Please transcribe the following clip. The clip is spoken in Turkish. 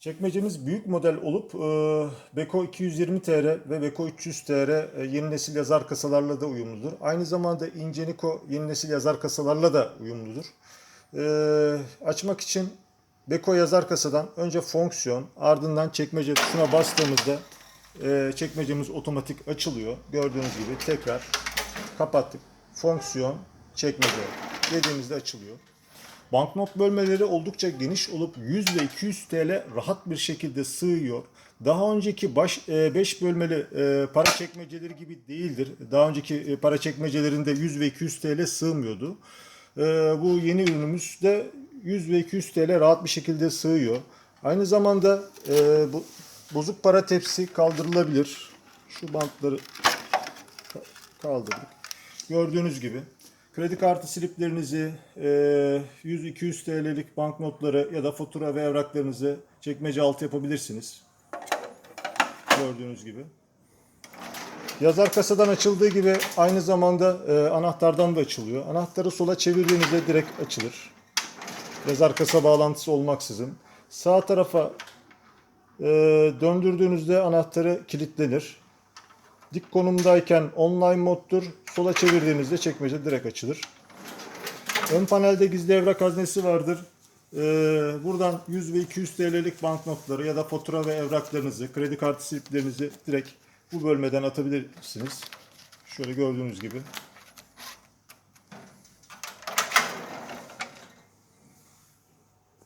Çekmecemiz büyük model olup e, Beko 220 TR ve Beko 300 TR e, yeni nesil yazar kasalarla da uyumludur. Aynı zamanda Ingeniko yeni nesil yazar kasalarla da uyumludur. E, açmak için Beko yazar kasadan önce fonksiyon ardından çekmece tuşuna bastığımızda çekmecemiz otomatik açılıyor. Gördüğünüz gibi tekrar kapattık. Fonksiyon çekmece dediğimizde açılıyor. Banknot bölmeleri oldukça geniş olup 100 ve 200 TL rahat bir şekilde sığıyor. Daha önceki 5 bölmeli e, para çekmeceleri gibi değildir. Daha önceki e, para çekmecelerinde 100 ve 200 TL sığmıyordu. E, Bu yeni ürünümüzde 100 ve 200 TL rahat bir şekilde sığıyor. Aynı zamanda e, bu bozuk para tepsi kaldırılabilir. Şu bantları ka- kaldırdık. Gördüğünüz gibi kredi kartı sliplerinizi, e, 100-200 TL'lik banknotları ya da fatura ve evraklarınızı çekmece altı yapabilirsiniz. Gördüğünüz gibi. Yazar kasadan açıldığı gibi aynı zamanda e, anahtardan da açılıyor. Anahtarı sola çevirdiğinizde direkt açılır. Yazar kasa bağlantısı olmaksızın. Sağ tarafa e, döndürdüğünüzde anahtarı kilitlenir. Dik konumdayken online moddur. Sola çevirdiğinizde çekmece direkt açılır. Ön panelde gizli evrak haznesi vardır. Ee, buradan 100 ve 200 TL'lik banknotları ya da fatura ve evraklarınızı, kredi kartı sliplerinizi direkt bu bölmeden atabilirsiniz. Şöyle gördüğünüz gibi.